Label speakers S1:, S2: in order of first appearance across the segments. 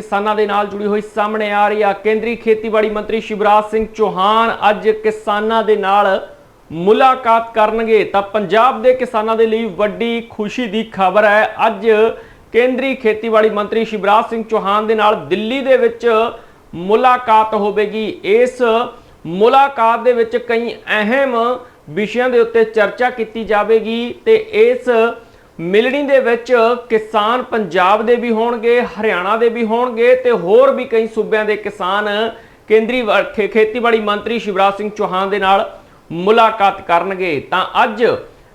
S1: ਕਿਸਾਨਾਂ ਦੇ ਨਾਲ ਜੁੜੀ ਹੋਈ ਸਾਹਮਣੇ ਆ ਰਹੀ ਆ ਕੇਂਦਰੀ ਖੇਤੀਬਾੜੀ ਮੰਤਰੀ ਸ਼ਿਵਰਾਜ ਸਿੰਘ ਚੌਹਾਨ। ਅੱਜ ਕਿਸਾਨਾਂ ਦੇ ਨਾਲ ਮੁਲਾਕਾਤ ਕਰਨਗੇ। ਤਾਂ ਪੰਜਾਬ ਦੇ ਕਿਸਾਨਾਂ ਦੇ ਲਈ ਵੱਡੀ ਖੁਸ਼ੀ ਦੀ ਖਬਰ ਹੈ। ਅੱਜ ਕੇਂਦਰੀ ਖੇਤੀਬਾੜੀ ਮੰਤਰੀ ਸ਼ਿਵਰਾਜ ਸਿੰਘ ਚੌਹਾਨ ਦੇ ਨਾਲ ਦਿੱਲੀ ਦੇ ਵਿੱਚ ਮੁਲਾਕਾਤ ਹੋਵੇਗੀ। ਇਸ ਮੁਲਾਕਾਤ ਦੇ ਵਿੱਚ ਕਈ ਅਹਿਮ ਵਿਸ਼ਿਆਂ ਦੇ ਉੱਤੇ ਚਰਚਾ ਕੀਤੀ ਜਾਵੇਗੀ ਤੇ ਇਸ ਮਿਲਣੀ ਦੇ ਵਿੱਚ ਕਿਸਾਨ ਪੰਜਾਬ ਦੇ ਵੀ ਹੋਣਗੇ, ਹਰਿਆਣਾ ਦੇ ਵੀ ਹੋਣਗੇ ਤੇ ਹੋਰ ਵੀ ਕਈ ਸੂਬਿਆਂ ਦੇ ਕਿਸਾਨ ਕੇਂਦਰੀ ਵ- ਖੇ- ਖੇਤੀਬਾੜੀ ਮੰਤਰੀ ਸ਼ਿਵਰਾਜ ਸਿੰਘ ਚੌਹਾਨ ਦੇ ਨਾਲ ਮੁਲਾਕਾਤ ਕਰਨਗੇ। ਤਾਂ ਅੱਜ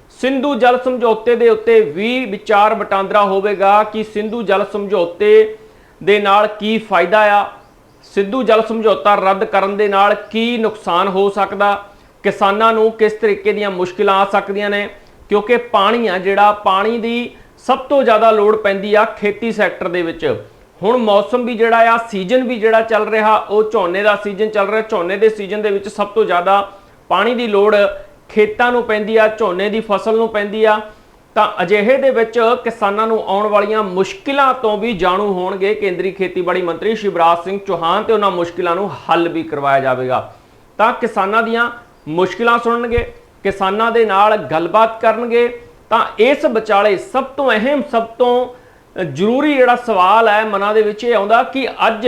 S1: ਸਿੰਧੂ ਜਲ ਸਮਝੌਤੇ ਦੇ ਉੱਤੇ ਵੀ ਵਿਚਾਰ ਵਟਾਂਦਰਾ ਹੋਵੇਗਾ ਕਿ ਸਿੰਧੂ ਜਲ ਸਮਝੌਤੇ ਦੇ ਨਾਲ ਕੀ ਫਾਇਦਾ ਆ? ਸਿੱਧੂ ਜਲ ਸਮਝੌਤਾ ਰੱਦ ਕਰਨ ਦੇ ਨਾਲ ਕੀ ਨੁਕਸਾਨ ਹੋ ਸਕਦਾ? ਕਿਸਾਨਾਂ ਨੂੰ ਕਿਸ ਤਰੀਕੇ ਦੀਆਂ ਮੁਸ਼ਕਿਲਾਂ ਆ ਸਕਦੀਆਂ ਨੇ? ਕਿਉਂਕਿ ਪਾਣੀ ਆ ਜਿਹੜਾ, ਪਾਣੀ ਦੀ ਸਭ ਤੋਂ ਜ਼ਿਆਦਾ ਲੋੜ ਪੈਂਦੀ ਆ ਖੇਤੀ ਸੈਕਟਰ ਦੇ ਵਿੱਚ। ਹੁਣ ਮੌਸਮ ਵੀ ਜਿਹੜਾ ਆ, ਸੀਜ਼ਨ ਵੀ ਜਿਹੜਾ ਚੱਲ ਰਿਹਾ, ਉਹ ਝੋਨੇ ਦਾ ਸੀਜ਼ਨ ਚੱਲ ਰਿਹਾ। ਝੋਨੇ ਦੇ ਸੀਜ਼ਨ ਦੇ ਵਿੱਚ ਸਭ ਤੋਂ ਜ਼ਿਆਦਾ ਪਾਣੀ ਦੀ ਲੋੜ ਖੇਤਾਂ ਨੂੰ ਪੈਂਦੀ ਆ, ਝੋਨੇ ਦੀ ਫਸਲ ਨੂੰ ਪੈਂਦੀ ਆ। ਤਾਂ ਅਜਿਹੇ ਦੇ ਵਿੱਚ ਕਿਸਾਨਾਂ ਨੂੰ ਆਉਣ ਵਾਲੀਆਂ ਮੁਸ਼ਕਿਲਾਂ ਤੋਂ ਵੀ ਜਾਣੂ ਹੋਣਗੇ ਕੇਂਦਰੀ ਖੇਤੀਬਾੜੀ ਮੰਤਰੀ ਸ਼ਿਵਰਾਜ ਸਿੰਘ ਚੌਹਾਨ ਤੇ ਉਹਨਾਂ ਮੁਸ਼ਕਿਲਾਂ ਨੂੰ ਹੱਲ ਵੀ ਕਰਵਾਇਆ ਜਾਵੇਗਾ। ਤਾਂ ਕਿਸਾਨਾਂ ਦੀਆਂ ਮੁਸ਼ਕਿਲਾਂ ਸੁਣਨਗੇ। ਕਿਸਾਨਾਂ ਦੇ ਨਾਲ ਗੱਲਬਾਤ ਕਰਨਗੇ, ਤਾਂ ਇਸ ਵਿਚਾਲੇ ਸਭ ਤੋਂ ਅਹਿਮ, ਸਭ ਤੋਂ ਜ਼ਰੂਰੀ ਜਿਹੜਾ ਸਵਾਲ ਹੈ ਮਨਾਂ ਦੇ ਵਿੱਚ ਇਹ ਆਉਂਦਾ ਕਿ ਅੱਜ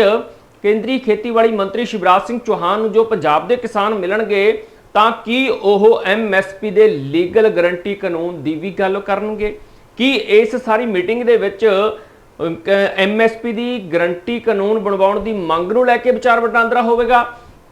S1: ਕੇਂਦਰੀ ਖੇਤੀਬਾੜੀ ਮੰਤਰੀ ਸ਼ਿਵਰਾਜ ਸਿੰਘ ਚੌਹਾਨ ਨੂੰ ਜੋ ਪੰਜਾਬ ਦੇ ਕਿਸਾਨ ਮਿਲਣਗੇ, ਤਾਂ ਕੀ ਉਹ ਐਮਐਸਪੀ ਦੇ ਲੀਗਲ ਗਾਰੰਟੀ ਕਾਨੂੰਨ ਦੀ ਵੀ ਗੱਲ ਕਰਨਗੇ? ਕੀ ਇਸ ਸਾਰੀ ਮੀਟਿੰਗ ਦੇ ਵਿੱਚ ਐਮਐਸਪੀ ਦੀ ਗਾਰੰਟੀ ਕਾਨੂੰਨ ਬਣਵਾਉਣ ਦੀ ਮੰਗ ਨੂੰ ਲੈ ਕੇ ਵਿਚਾਰ ਵਟਾਂਦਰਾ ਹੋਵੇਗਾ?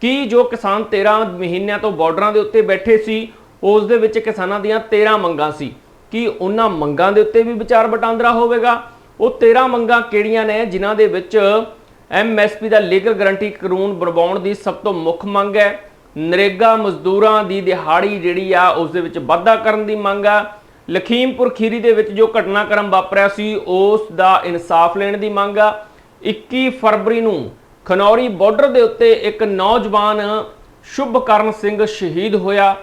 S1: ਕੀ ਜੋ ਕਿਸਾਨ 13 ਮਹੀਨਿਆਂ ਤੋਂ ਬਾਰਡਰਾਂ ਦੇ ਉੱਤੇ ਬੈਠੇ ਸੀ ਉਸ ਦੇ ਵਿੱਚ ਕਿਸਾਨਾਂ ਦੀਆਂ 13 ਮੰਗਾਂ ਸੀ। ਕਿ ਉਹਨਾਂ ਮੰਗਾਂ ਦੇ ਉੱਤੇ ਵੀ ਵਿਚਾਰ ਵਟਾਂਦਰਾ ਹੋਵੇਗਾ? ਉਹ 13 ਮੰਗਾਂ ਕਿਹੜੀਆਂ ਨੇ ਜਿਨ੍ਹਾਂ ਦੇ ਵਿੱਚ ਐਮਐਸਪੀ ਦਾ ਲੀਗਲ ਗਾਰੰਟੀ ਕਾਨੂੰਨ ਬਣਵਾਉਣ ਦੀ ਸਭ ਤੋਂ ਮੁੱਖ ਮੰਗ ਹੈ? ਨਰੇਗਾ ਮਜ਼ਦੂਰਾਂ ਦੀ ਦਿਹਾੜੀ ਜਿਹੜੀ ਆ, ਉਸ ਦੇ ਵਿੱਚ ਵਾਧਾ ਕਰਨ ਦੀ ਮੰਗ ਆ। ਲਖੀਮਪੁਰ ਖੀਰੀ ਦੇ ਵਿੱਚ ਜੋ ਘਟਨਾਕ੍ਰਮ ਵਾਪਰਿਆ ਸੀ, ਉਸ ਦਾ ਇਨਸਾਫ ਲੈਣ ਦੀ ਮੰਗ ਆ। 21 ਫਰਵਰੀ ਨੂੰ ਖਨੌਰੀ ਬਾਰਡਰ ਦੇ ਉੱਤੇ ਇੱਕ ਨੌਜਵਾਨ ਸ਼ੁਭਕਰਨ ਸਿੰਘ ਸ਼ਹੀਦ ਹੋਇਆ।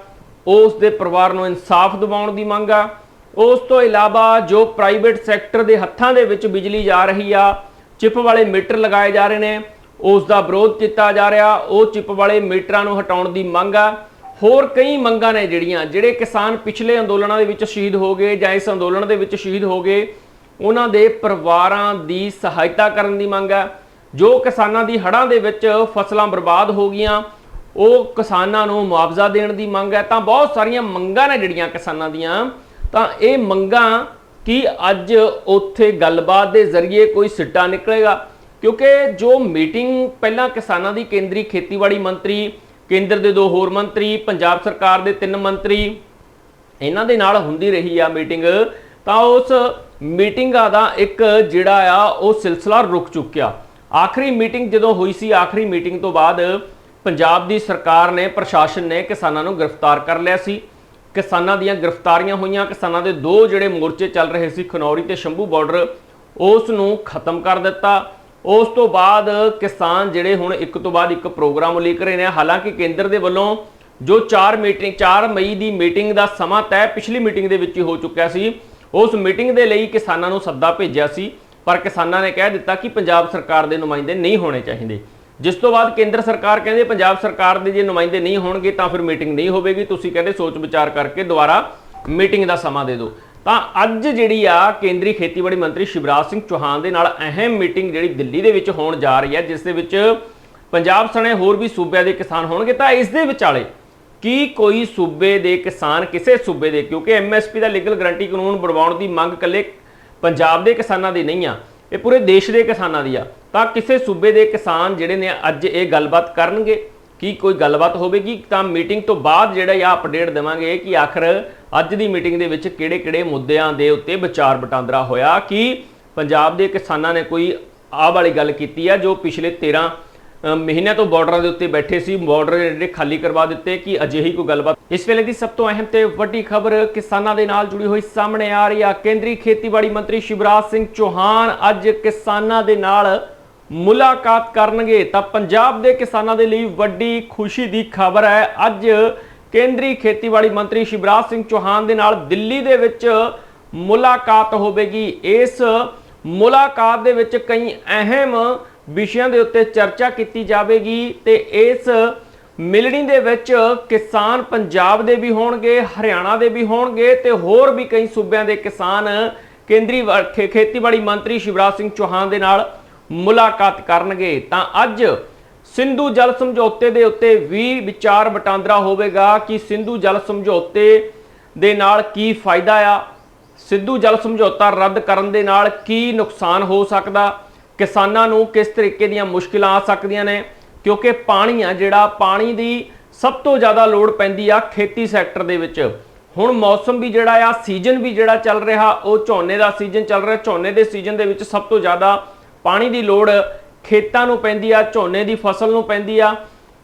S1: ਉਹ ਉਸ ਦੇ ਪਰਿਵਾਰ ਨੂੰ ਇਨਸਾਫ ਦਿਵਾਉਣ ਦੀ ਮੰਗ ਆ। ਉਸ ਤੋਂ ਇਲਾਵਾ ਜੋ ਪ੍ਰਾਈਵੇਟ ਸੈਕਟਰ ਦੇ ਹੱਥਾਂ ਦੇ ਵਿੱਚ ਬਿਜਲੀ ਜਾ ਰਹੀ ਆ, ਚਿਪ ਵਾਲੇ ਮੀਟਰ ਲਗਾਏ ਜਾ ਰਹੇ ਨੇ। ਉਸ ਦਾ ਵਿਰੋਧ ਕੀਤਾ ਜਾ ਰਿਹਾ, ਉਹ ਚਿਪ ਵਾਲੇ ਮੀਟਰਾਂ ਨੂੰ ਹਟਾਉਣ ਦੀ ਮੰਗ ਆ। ਹੋਰ ਕਈ ਮੰਗਾਂ ਨੇ ਜਿਹੜੀਆਂ, ਜਿਹੜੇ ਕਿਸਾਨ ਪਿਛਲੇ ਅੰਦੋਲਨਾਂ ਦੇ ਵਿੱਚ ਸ਼ਹੀਦ ਹੋ ਗਏ ਜਾਂ ਇਸ ਅੰਦੋਲਨ ਦੇ ਵਿੱਚ ਸ਼ਹੀਦ ਹੋ ਗਏ, ਉਹਨਾਂ ਦੇ ਪਰਿਵਾਰਾਂ ਦੀ ਸਹਾਇਤਾ ਕਰਨ ਦੀ ਮੰਗ ਹੈ ਜੋ ਕਿਸਾਨਾਂ ਦੀ ਹੜ੍ਹਾਂ ਦੇ ਵਿੱਚ ਫਸਲਾਂ ਬਰਬਾਦ ਹੋ ਗਈਆਂ ਉਹ ਕਿਸਾਨਾਂ ਨੂੰ ਮੁਆਵਜ਼ਾ ਦੇਣ ਦੀ ਮੰਗ ਹੈ, ਤਾਂ ਬਹੁਤ ਸਾਰੀਆਂ ਮੰਗਾਂ ਨੇ ਜਿਹੜੀਆਂ ਕਿਸਾਨਾਂ ਦੀਆਂ। ਤਾਂ ਇਹ ਮੰਗਾਂ ਕੀ ਅੱਜ ਉੱਥੇ ਗੱਲਬਾਤ ਦੇ ਜ਼ਰੀਏ ਕੋਈ ਸਿੱਟਾ ਨਿਕਲੇਗਾ, ਕਿਉਂਕਿ ਜੋ ਮੀਟਿੰਗ ਪਹਿਲਾਂ ਕਿਸਾਨਾਂ ਦੀ ਕੇਂਦਰੀ ਖੇਤੀਬਾੜੀ ਮੰਤਰੀ, ਕੇਂਦਰ ਦੇ ਦੋ ਹੋਰ ਮੰਤਰੀ, ਪੰਜਾਬ ਸਰਕਾਰ ਦੇ ਤਿੰਨ ਮੰਤਰੀ, ਇਹਨਾਂ ਦੇ ਨਾਲ ਹੁੰਦੀ ਰਹੀ ਆ ਮੀਟਿੰਗ, ਤਾਂ ਉਸ ਮੀਟਿੰਗਾਂ ਦਾ ਇੱਕ ਜਿਹੜਾ ਆ, ਉਹ ਸਿਲਸਿਲਾ ਰੁਕ ਚੁੱਕਿਆ। ਆਖਰੀ ਮੀਟਿੰਗ ਜਦੋਂ ਹੋਈ ਸੀ, ਆਖਰੀ ਮੀਟਿੰਗ ਤੋਂ ਬਾਅਦ ਪੰਜਾਬ ਦੀ ਸਰਕਾਰ ਨੇ, ਪ੍ਰਸ਼ਾਸਨ ਨੇ ਕਿਸਾਨਾਂ ਨੂੰ ਗ੍ਰਿਫਤਾਰ ਕਰ ਲਿਆ ਸੀ। ਕਿਸਾਨਾਂ ਦੀਆਂ ਗ੍ਰਿਫਤਾਰੀਆਂ ਹੋਈਆਂ। ਕਿਸਾਨਾਂ ਦੇ ਦੋ ਜਿਹੜੇ ਮੋਰਚੇ ਚੱਲ ਰਹੇ ਸੀ, ਖਨੌਰੀ ਤੇ ਸ਼ੰਭੂ ਬਾਰਡਰ, ਉਸ ਨੂੰ ਖਤਮ ਕਰ ਦਿੱਤਾ। ਉਸ ਤੋਂ ਬਾਅਦ ਕਿਸਾਨ ਜਿਹੜੇ ਹੁਣ ਇੱਕ ਤੋਂ ਬਾਅਦ ਇੱਕ ਪ੍ਰੋਗਰਾਮ ਉਲੀਕ ਰਹੇ ਨੇ। ਹਾਲਾਂਕਿ ਕੇਂਦਰ ਦੇ ਵੱਲੋਂ ਜੋ 4 ਮੀਟਿੰਗ 4 ਮਈ ਦੀ ਮੀਟਿੰਗ ਦਾ ਸਮਾਂ ਤੈਅ ਪਿਛਲੀ ਮੀਟਿੰਗ ਦੇ ਵਿੱਚ ਹੀ ਹੋ ਚੁੱਕਿਆ ਸੀ। ਉਸ ਮੀਟਿੰਗ ਦੇ ਲਈ ਕਿਸਾਨਾਂ ਨੂੰ ਸੱਦਾ ਭੇਜਿਆ ਸੀ, ਪਰ ਕਿਸਾਨਾਂ ਨੇ ਕਹਿ ਦਿੱਤਾ ਕਿ ਪੰਜਾਬ ਸਰਕਾਰ ਦੇ ਨੁਮਾਇੰਦੇ ਨਹੀਂ ਹੋਣੇ ਚਾਹੀਦੇ। ਜਿਸ ਤੋਂ ਬਾਅਦ ਕੇਂਦਰ ਸਰਕਾਰ ਕਹਿੰਦੇ ਪੰਜਾਬ ਸਰਕਾਰ ਦੇ ਜੇ ਨੁਮਾਇੰਦੇ ਨਹੀਂ ਹੋਣਗੇ, ਤਾਂ ਫਿਰ ਮੀਟਿੰਗ ਨਹੀਂ ਹੋਵੇਗੀ। ਤੁਸੀਂ ਕਹਿੰਦੇ ਸੋਚ ਵਿਚਾਰ ਕਰਕੇ ਦੁਬਾਰਾ ਮੀਟਿੰਗ ਦਾ ਸਮਾਂ ਦੇ ਦਿਓ। ਤਾਂ ਅੱਜ ਜਿਹੜੀ ਆ ਕੇਂਦਰੀ ਖੇਤੀਬਾੜੀ ਮੰਤਰੀ ਸ਼ਿਵਰਾਜ ਸਿੰਘ ਚੌਹਾਨ ਦੇ ਨਾਲ ਅਹਿਮ ਮੀਟਿੰਗ ਜਿਹੜੀ ਦਿੱਲੀ ਦੇ ਵਿੱਚ ਹੋਣ ਜਾ ਰਹੀ ਹੈ, ਜਿਸ ਦੇ ਵਿੱਚ ਪੰਜਾਬ ਸਣੇ ਹੋਰ ਵੀ ਸੂਬਿਆਂ ਦੇ ਕਿਸਾਨ ਹੋਣਗੇ, ਤਾਂ ਇਸ ਦੇ ਵਿਚਾਲੇ ਕੀ ਕੋਈ ਸੂਬੇ ਦੇ ਕਿਸਾਨ ਕਿਸੇ ਸੂਬੇ ਦੇ? ਕਿਉਂਕਿ ਐਮਐਸਪੀ ਦਾ ਲੀਗਲ ਗਾਰੰਟੀ ਕਾਨੂੰਨ ਬਣਵਾਉਣ ਦੀ ਮੰਗ ਕੱਲੇ ਪੰਜਾਬ ਦੇ ਕਿਸਾਨਾਂ ਦੀ ਨਹੀਂ ਆ। ਇਹ ਪੂਰੇ ਦੇਸ਼ ਦੇ ਕਿਸਾਨਾਂ ਦੀ ਆ। ਤਾਂ ਕਿਸੇ ਸੂਬੇ ਦੇ ਕਿਸਾਨ ਜਿਹੜੇ ਨੇ ਅੱਜ ਇਹ ਗੱਲਬਾਤ ਕਰਨਗੇ, ਕੀ ਕੋਈ ਗੱਲਬਾਤ ਹੋਵੇਗੀ, ਤਾਂ ਮੀਟਿੰਗ ਤੋਂ ਬਾਅਦ ਜਿਹੜਾ ਆ ਅਪਡੇਟ ਦੇਵਾਂਗੇ ਕਿ ਆਖਰ ਅੱਜ ਦੀ ਮੀਟਿੰਗ ਦੇ ਵਿੱਚ ਕਿਹੜੇ-ਕਿਹੜੇ ਮੁੱਦਿਆਂ ਦੇ ਉੱਤੇ ਵਿਚਾਰ ਵਟਾਂਦਰਾ ਹੋਇਆ, ਕਿ ਪੰਜਾਬ ਦੇ ਕਿਸਾਨਾਂ ਨੇ ਕੋਈ ਆਹ ਵਾਲੀ ਗੱਲ ਕੀਤੀ ਆ ਜੋ ਪਿਛਲੇ 13 ਮਹੀਨਿਆਂ ਤੋਂ ਬਾਰਡਰਾਂ ਦੇ ਉੱਤੇ ਬੈਠੇ ਸੀ ਬਾਰਡਰ ਜਿਹੜੇ ਖਾਲੀ ਕਰਵਾ ਦਿੱਤੇ ਕਿ ਅਜਿਹੀ ਕੋਈ ਗੱਲਬਾਤ। ਇਸ ਵੇਲੇ ਦੀ ਸਭ ਤੋਂ ਅਹਿਮ ਤੇ ਵੱਡੀ ਖਬਰ ਕਿਸਾਨਾਂ ਦੇ ਨਾਲ ਜੁੜੀ ਹੋਈ ਸਾਹਮਣੇ ਆ ਰਹੀ ਆ। ਕੇਂਦਰੀ ਖੇਤੀਬਾੜੀ ਮੰਤਰੀ ਸ਼ਿਵਰਾਜ ਸਿੰਘ ਚੌਹਾਨ ਅੱਜ ਕਿਸਾਨਾਂ ਦੇ ਨਾਲ ਮੁਲਾਕਾਤ ਕਰਨਗੇ। ਤਾਂ ਪੰਜਾਬ ਦੇ ਕਿਸਾਨਾਂ ਦੇ ਲਈ ਵੱਡੀ ਖੁਸ਼ੀ ਦੀ ਖਬਰ ਹੈ। ਅੱਜ ਕੇਂਦਰੀ ਖੇਤੀਬਾੜੀ ਮੰਤਰੀ ਸ਼ਿਵਰਾਜ ਸਿੰਘ ਚੌਹਾਨ ਦੇ ਨਾਲ ਦਿੱਲੀ ਦੇ ਵਿੱਚ ਮੁਲਾਕਾਤ ਹੋਵੇਗੀ। ਇਸ ਮੁਲਾਕਾਤ ਦੇ ਵਿੱਚ ਕਈ ਅਹਿਮ ਵਿਸ਼ਿਆਂ ਦੇ ਉੱਤੇ ਚਰਚਾ ਕੀਤੀ ਜਾਵੇਗੀ ਤੇ ਇਸ ਮਿਲਣੀ ਦੇ ਵਿੱਚ ਕਿਸਾਨ ਪੰਜਾਬ ਦੇ ਵੀ ਹੋਣਗੇ, ਹਰਿਆਣਾ ਦੇ ਵੀ ਹੋਣਗੇ ਤੇ ਹੋਰ ਵੀ ਕਈ ਸੂਬਿਆਂ ਦੇ ਕਿਸਾਨ ਕੇਂਦਰੀ ਵ- ਖੇ- ਖੇਤੀਬਾੜੀ ਮੰਤਰੀ ਸ਼ਿਵਰਾਜ ਸਿੰਘ ਚੌਹਾਨ ਦੇ ਨਾਲ ਮੁਲਾਕਾਤ ਕਰਨਗੇ। ਤਾਂ ਅੱਜ ਸਿੰਧੂ ਜਲ ਸਮਝੌਤੇ ਦੇ ਉੱਤੇ ਵੀ ਵਿਚਾਰ ਵਟਾਂਦਰਾ ਹੋਵੇਗਾ ਕਿ ਸਿੰਧੂ ਜਲ ਸਮਝੌਤੇ ਦੇ ਨਾਲ ਕੀ ਫਾਇਦਾ ਆ? ਸਿੱਧੂ ਜਲ ਸਮਝੌਤਾ ਰੱਦ ਕਰਨ ਦੇ ਨਾਲ ਕੀ ਨੁਕਸਾਨ ਹੋ ਸਕਦਾ? ਕਿਸਾਨਾਂ ਨੂੰ ਕਿਸ ਤਰੀਕੇ ਦੀਆਂ ਮੁਸ਼ਕਿਲਾਂ ਆ ਸਕਦੀਆਂ ਨੇ? ਕਿਉਂਕਿ ਪਾਣੀ ਆ ਜਿਹੜਾ ਪਾਣੀ ਦੀ ਸਭ ਤੋਂ ਜ਼ਿਆਦਾ ਲੋੜ ਪੈਂਦੀ ਆ ਖੇਤੀ ਸੈਕਟਰ ਦੇ ਵਿੱਚ। ਹੁਣ ਮੌਸਮ ਵੀ ਜਿਹੜਾ ਆ, ਸੀਜ਼ਨ ਵੀ ਜਿਹੜਾ ਚੱਲ ਰਿਹਾ, ਉਹ ਝੋਨੇ ਦਾ ਸੀਜ਼ਨ ਚੱਲ ਰਿਹਾ। ਝੋਨੇ ਦੇ ਸੀਜ਼ਨ ਦੇ ਵਿੱਚ ਸਭ ਤੋਂ ਜ਼ਿਆਦਾ ਪਾਣੀ ਦੀ ਲੋੜ ਖੇਤਾਂ ਨੂੰ ਪੈਂਦੀ ਆ, ਝੋਨੇ ਦੀ ਫਸਲ ਨੂੰ ਪੈਂਦੀ ਆ।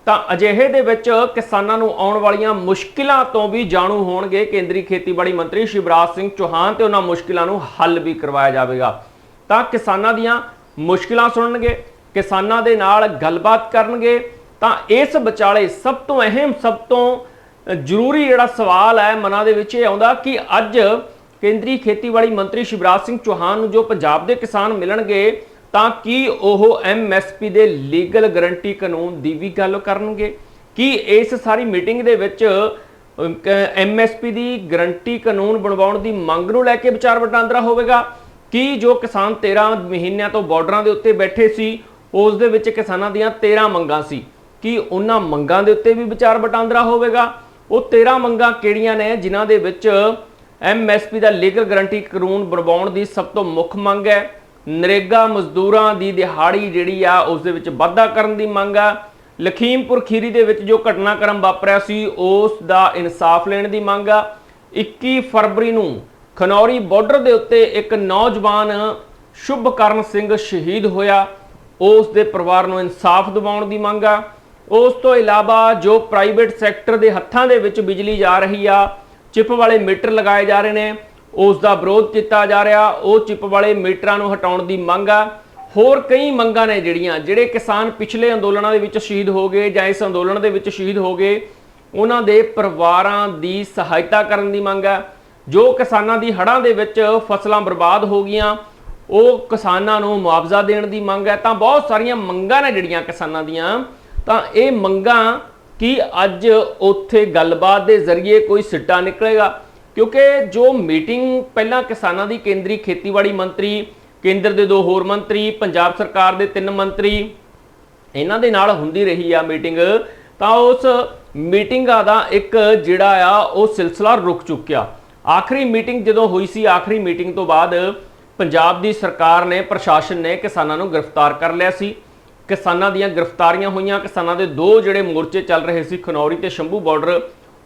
S1: ਤਾਂ ਅਜਿਹੇ ਦੇ ਵਿੱਚ ਕਿਸਾਨਾਂ ਨੂੰ ਆਉਣ ਵਾਲੀਆਂ ਮੁਸ਼ਕਿਲਾਂ ਤੋਂ ਵੀ ਜਾਣੂ ਹੋਣਗੇ ਕੇਂਦਰੀ ਖੇਤੀਬਾੜੀ ਮੰਤਰੀ ਸ਼ਿਵਰਾਜ ਸਿੰਘ ਚੌਹਾਨ ਤੇ ਉਹਨਾਂ ਮੁਸ਼ਕਿਲਾਂ ਨੂੰ ਹੱਲ ਵੀ ਕਰਵਾਇਆ ਜਾਵੇਗਾ। ਤਾਂ ਕਿਸਾਨਾਂ ਦੀਆਂ ਮੁਸ਼ਕਿਲਾਂ ਸੁਣਨਗੇ, ਕਿਸਾਨਾਂ ਦੇ ਨਾਲ ਗੱਲਬਾਤ ਕਰਨਗੇ, ਤਾਂ ਇਸ ਵਿਚਾਲੇ ਸਭ ਤੋਂ ਅਹਿਮ, ਸਭ ਤੋਂ ਜ਼ਰੂਰੀ ਜਿਹੜਾ ਸਵਾਲ ਹੈ ਮਨਾਂ ਦੇ ਵਿੱਚ ਇਹ ਆਉਂਦਾ ਕਿ ਅੱਜ ਕੇਂਦਰੀ ਖੇਤੀਬਾੜੀ ਮੰਤਰੀ ਸ਼ਿਵਰਾਜ ਸਿੰਘ ਚੌਹਾਨ ਨੂੰ ਜੋ ਪੰਜਾਬ ਦੇ ਕਿਸਾਨ ਮਿਲਣਗੇ, ਤਾਂ ਕੀ ਉਹ ਐਮਐਸਪੀ ਦੇ ਲੀਗਲ ਗਾਰੰਟੀ ਕਾਨੂੰਨ ਦੀ ਵੀ ਗੱਲ ਕਰਨਗੇ? ਕੀ ਇਸ ਸਾਰੀ ਮੀਟਿੰਗ ਦੇ ਵਿੱਚ ਐਮਐਸਪੀ ਦੀ ਗਾਰੰਟੀ ਕਾਨੂੰਨ ਬਣਵਾਉਣ ਦੀ ਮੰਗ ਨੂੰ ਲੈ ਕੇ ਵਿਚਾਰ ਵਟਾਂਦਰਾ ਹੋਵੇਗਾ? ਕੀ ਜੋ ਕਿਸਾਨ 13 ਮਹੀਨਿਆਂ ਤੋਂ ਬਾਰਡਰਾਂ ਦੇ ਉੱਤੇ ਬੈਠੇ ਸੀ, ਉਸ ਦੇ ਵਿੱਚ ਕਿਸਾਨਾਂ ਦੀਆਂ 13 ਮੰਗਾਂ ਸੀ। ਕੀ ਉਹਨਾਂ ਮੰਗਾਂ ਦੇ ਉੱਤੇ ਵੀ ਵਿਚਾਰ ਵਟਾਂਦਰਾ ਹੋਵੇਗਾ? ਉਹ 13 ਮੰਗਾਂ ਕਿਹੜੀਆਂ ਨੇ ਜਿਨ੍ਹਾਂ ਦੇ ਵਿੱਚ ਐਮਐਸਪੀ ਦਾ ਲੀਗਲ ਗਾਰੰਟੀ ਕਾਨੂੰਨ ਬਣਵਾਉਣ ਦੀ ਸਭ ਤੋਂ ਮੁੱਖ ਮੰਗ ਹੈ? ਨਰੇਗਾ ਮਜ਼ਦੂਰਾਂ ਦੀ ਦਿਹਾੜੀ ਜਿਹੜੀ ਆ, ਉਸ ਦੇ ਵਿੱਚ ਵਾਧਾ ਕਰਨ ਦੀ ਮੰਗ ਆ। ਲਖੀਮਪੁਰ ਖੀਰੀ ਦੇ ਵਿੱਚ ਜੋ ਘਟਨਾਕ੍ਰਮ ਵਾਪਰਿਆ ਸੀ, ਉਸ ਦਾ ਇਨਸਾਫ ਲੈਣ ਦੀ ਮੰਗ ਆ। 21 ਫਰਵਰੀ ਨੂੰ ਖਨੌਰੀ ਬਾਰਡਰ ਦੇ ਉੱਤੇ ਇੱਕ ਨੌਜਵਾਨ ਸ਼ੁਭਕਰਨ ਸਿੰਘ ਸ਼ਹੀਦ ਹੋਇਆ। ਉਸ ਦੇ ਪਰਿਵਾਰ ਨੂੰ ਇਨਸਾਫ ਦਿਵਾਉਣ ਦੀ ਮੰਗ ਆ। ਉਸ ਤੋਂ ਇਲਾਵਾ ਜੋ ਪ੍ਰਾਈਵੇਟ ਸੈਕਟਰ ਦੇ ਹੱਥਾਂ ਦੇ ਵਿੱਚ ਬਿਜਲੀ ਜਾ ਰਹੀ ਆ, ਚਿਪ ਵਾਲੇ ਮੀਟਰ ਲਗਾਏ ਜਾ ਰਹੇ ਨੇ। ਉਸ ਦਾ ਵਿਰੋਧ ਕੀਤਾ ਜਾ ਰਿਹਾ। ਉਹ ਚਿਪ ਵਾਲੇ ਮੀਟਰਾਂ ਨੂੰ ਹਟਾਉਣ ਦੀ ਮੰਗ ਆ। ਹੋਰ ਕਈ ਮੰਗਾਂ ਨੇ ਜਿਹੜੀਆਂ, ਜਿਹੜੇ ਕਿਸਾਨ ਪਿਛਲੇ ਅੰਦੋਲਨਾਂ ਦੇ ਵਿੱਚ ਸ਼ਹੀਦ ਹੋ ਗਏ ਜਾਂ ਇਸ ਅੰਦੋਲਨ ਦੇ ਵਿੱਚ ਸ਼ਹੀਦ ਹੋ ਗਏ, ਉਹਨਾਂ ਦੇ ਪਰਿਵਾਰਾਂ ਦੀ ਸਹਾਇਤਾ ਕਰਨ ਦੀ ਮੰਗ ਆ। ਜੋ ਕਿਸਾਨਾਂ ਦੀ ਹੜ੍ਹਾਂ ਦੇ ਵਿੱਚ ਫਸਲਾਂ ਬਰਬਾਦ ਹੋ ਗਈਆਂ, ਉਹ ਕਿਸਾਨਾਂ ਨੂੰ ਮੁਆਵਜ਼ਾ ਦੇਣ ਦੀ ਮੰਗ ਹੈ। ਤਾਂ ਬਹੁਤ ਸਾਰੀਆਂ ਮੰਗਾਂ ਨੇ ਜਿਹੜੀਆਂ ਕਿਸਾਨਾਂ ਦੀਆਂ। ਤਾਂ ਇਹ ਮੰਗਾਂ ਕੀ ਅੱਜ ਉੱਥੇ ਗੱਲਬਾਤ ਦੇ ਜ਼ਰੀਏ ਕੋਈ ਸਿੱਟਾ ਨਿਕਲੇਗਾ? ਕਿਉਂਕਿ ਜੋ ਮੀਟਿੰਗ ਪਹਿਲਾਂ ਕਿਸਾਨਾਂ ਦੀ ਕੇਂਦਰੀ ਖੇਤੀਬਾੜੀ ਮੰਤਰੀ, ਕੇਂਦਰ ਦੇ ਦੋ ਹੋਰ ਮੰਤਰੀ, ਪੰਜਾਬ ਸਰਕਾਰ ਦੇ ਤਿੰਨ ਮੰਤਰੀ, ਇਹਨਾਂ ਦੇ ਨਾਲ ਹੁੰਦੀ ਰਹੀ ਆ ਮੀਟਿੰਗ। ਤਾਂ ਉਸ ਮੀਟਿੰਗਾਂ ਦਾ ਇੱਕ ਜਿਹੜਾ ਆ, ਉਹ ਸਿਲਸਿਲਾ ਰੁਕ ਚੁੱਕਿਆ। ਆਖਰੀ ਮੀਟਿੰਗ ਜਦੋਂ ਹੋਈ ਸੀ, ਆਖਰੀ ਮੀਟਿੰਗ ਤੋਂ ਬਾਅਦ ਪੰਜਾਬ ਦੀ ਸਰਕਾਰ ਨੇ, ਪ੍ਰਸ਼ਾਸਨ ਨੇ ਕਿਸਾਨਾਂ ਨੂੰ ਗ੍ਰਿਫਤਾਰ ਕਰ ਲਿਆ ਸੀ। ਕਿਸਾਨਾਂ ਦੀਆਂ ਗ੍ਰਿਫਤਾਰੀਆਂ ਹੋਈਆਂ। ਕਿਸਾਨਾਂ ਦੇ ਦੋ ਜਿਹੜੇ ਮੋਰਚੇ ਚੱਲ ਰਹੇ ਸੀ, ਖਨੌਰੀ ਤੇ ਸ਼ੰਭੂ ਬਾਰਡਰ,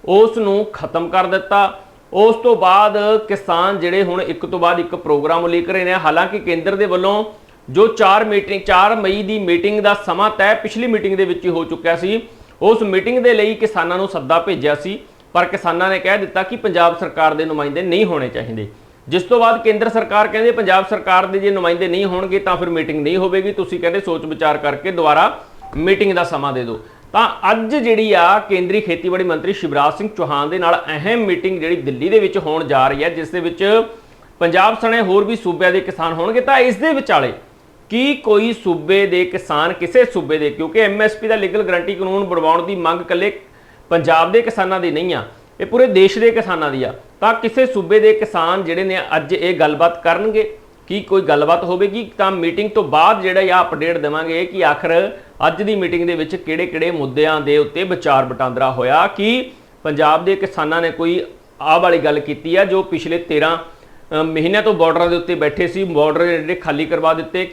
S1: ਉਸ ਨੂੰ ਖਤਮ ਕਰ ਦਿੱਤਾ। ਉਸ ਤੋਂ ਬਾਅਦ ਕਿਸਾਨ ਜਿਹੜੇ ਹੁਣ ਇੱਕ ਤੋਂ ਬਾਅਦ ਇੱਕ ਪ੍ਰੋਗਰਾਮ ਉਲੀਕ ਰਹੇ ਨੇ। ਹਾਲਾਂਕਿ ਕੇਂਦਰ ਦੇ ਵੱਲੋਂ ਜੋ 4 ਮੀਟਿੰਗ 4 ਮਈ ਦੀ ਮੀਟਿੰਗ ਦਾ ਸਮਾਂ ਤੈਅ ਪਿਛਲੀ ਮੀਟਿੰਗ ਦੇ ਵਿੱਚ ਹੀ ਹੋ ਚੁੱਕਿਆ ਸੀ। ਉਸ ਮੀਟਿੰਗ ਦੇ ਲਈ ਕਿਸਾਨਾਂ ਨੂੰ ਸੱਦਾ ਭੇਜਿਆ ਸੀ। ਪਰ ਕਿਸਾਨਾਂ ਨੇ ਕਹਿ ਦਿੱਤਾ ਕਿ ਪੰਜਾਬ ਸਰਕਾਰ ਦੇ ਨੁਮਾਇੰਦੇ ਨਹੀਂ ਹੋਣੇ ਚਾਹੀਦੇ। ਜਿਸ ਤੋਂ ਬਾਅਦ ਕੇਂਦਰ ਸਰਕਾਰ ਕਹਿੰਦੇ ਪੰਜਾਬ ਸਰਕਾਰ ਦੇ ਜੇ ਨੁਮਾਇੰਦੇ ਨਹੀਂ ਹੋਣਗੇ ਤਾਂ ਫਿਰ ਮੀਟਿੰਗ ਨਹੀਂ ਹੋਵੇਗੀ। ਤੁਸੀਂ ਕਹਿੰਦੇ ਸੋਚ ਵਿਚਾਰ ਕਰਕੇ ਦੁਬਾਰਾ ਮੀਟਿੰਗ ਦਾ ਸਮਾਂ ਦੇ ਦਿਓ। ਤਾਂ ਅੱਜ ਜਿਹੜੀ ਆ ਕੇਂਦਰੀ ਖੇਤੀਬਾੜੀ ਮੰਤਰੀ ਸ਼ਿਵਰਾਜ ਸਿੰਘ ਚੌਹਾਨ ਦੇ ਨਾਲ ਅਹਿਮ ਮੀਟਿੰਗ ਜਿਹੜੀ ਦਿੱਲੀ ਦੇ ਵਿੱਚ ਹੋਣ ਜਾ ਰਹੀ ਹੈ, ਜਿਸ ਦੇ ਵਿੱਚ ਪੰਜਾਬ ਸਣੇ ਹੋਰ ਵੀ ਸੂਬਿਆਂ ਦੇ ਕਿਸਾਨ ਹੋਣਗੇ, ਤਾਂ ਇਸ ਦੇ ਵਿਚਾਲੇ ਕੀ ਕੋਈ ਸੂਬੇ ਦੇ ਕਿਸਾਨ ਕਿਸੇ ਸੂਬੇ ਦੇ? ਕਿਉਂਕਿ ਐਮਐਸਪੀ ਦਾ ਲੀਗਲ ਗਾਰੰਟੀ ਕਾਨੂੰਨ ਬਣਵਾਉਣ ਦੀ ਮੰਗ ਕੱਲੇ ਪੰਜਾਬ ਦੇ ਕਿਸਾਨਾਂ ਦੀ ਨਹੀਂ ਆ, ਇਹ ਪੂਰੇ ਦੇਸ਼ ਦੇ ਕਿਸਾਨਾਂ ਦੀ ਆ। ਤਾਂ ਕਿਸੇ ਸੂਬੇ ਦੇ ਕਿਸਾਨ ਜਿਹੜੇ ਨੇ ਅੱਜ ਇਹ ਗੱਲਬਾਤ ਕਰਨਗੇ, ਕੀ ਕੋਈ ਗੱਲਬਾਤ ਹੋਵੇਗੀ? ਤਾਂ ਮੀਟਿੰਗ ਤੋਂ ਬਾਅਦ ਜਿਹੜਾ ਇਹ ਅਪਡੇਟ ਦੇਵਾਂਗੇ ਕਿ ਆਖਰ ਅੱਜ ਦੀ ਮੀਟਿੰਗ ਦੇ ਵਿੱਚ ਕਿਹੜੇ-ਕਿਹੜੇ ਮੁੱਦਿਆਂ ਦੇ ਉੱਤੇ ਵਿਚਾਰ ਵਟਾਂਦਰਾ ਹੋਇਆ ਕਿ ਪੰਜਾਬ ਦੇ ਕਿਸਾਨਾਂ ਨੇ ਕੋਈ ਆਹ ਵਾਲੀ ਗੱਲ ਕੀਤੀ ਆ ਜੋ ਪਿਛਲੇ 13 ਮਹੀਨਿਆਂ ਤੋਂ ਬਾਰਡਰਾਂ ਦੇ ਉੱਤੇ ਬੈਠੇ ਸੀ, ਬਾਰਡਰ ਜਿਹੜੇ ਖਾਲੀ ਕਰਵਾ ਦਿੱਤੇ ਕਿ